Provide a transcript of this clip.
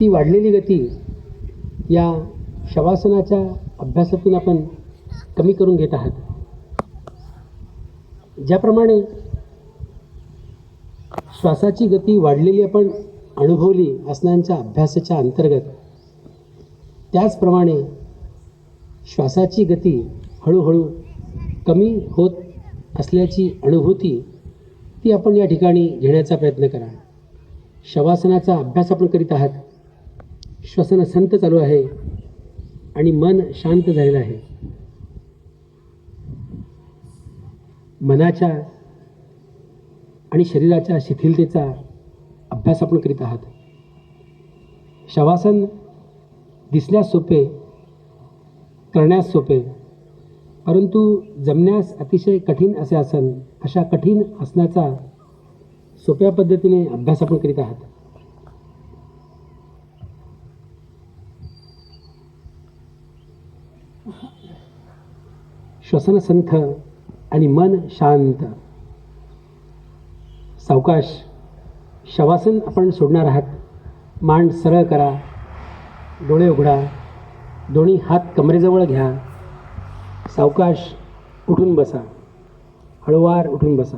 ती वाढलेली गती या शवासनाच्या अभ्यासातून आपण कमी करून घेत आहात. ज्याप्रमाणे श्वासाची गती वाढलेली आपण अनुभवली आसनांच्या अभ्यासाच्या अंतर्गत त्याचप्रमाणे श्वासाची गती हळूहळू कमी होत असल्याची अनुभूती ती आपण या ठिकाणी घेण्याचा प्रयत्न करा. शवासनाचा अभ्यास आपण करीत आहात. श्वसन संत चालू आहे आणि मन शांत झालेलं आहे. मनाच्या आणि शरीराच्या शिथिलतेचा अभ्यास आपण करीत आहात. शवासन दिसण्यास सोपे करण्यास सोपे परंतु जमण्यास अतिशय कठीण असे आसन अशा कठीण आसनाचा सोप्या पद्धतीने अभ्यास आपण करीत आहात. श्वसन संथ आणि मन शांत. सावकाश शवासन आपण सोडणार आहात. मान सरळ करा. डोळे उघडा. दोन्ही हात कमरेजवळ घ्या. सावकाश उठून बसा. हळूवार उठून बसा.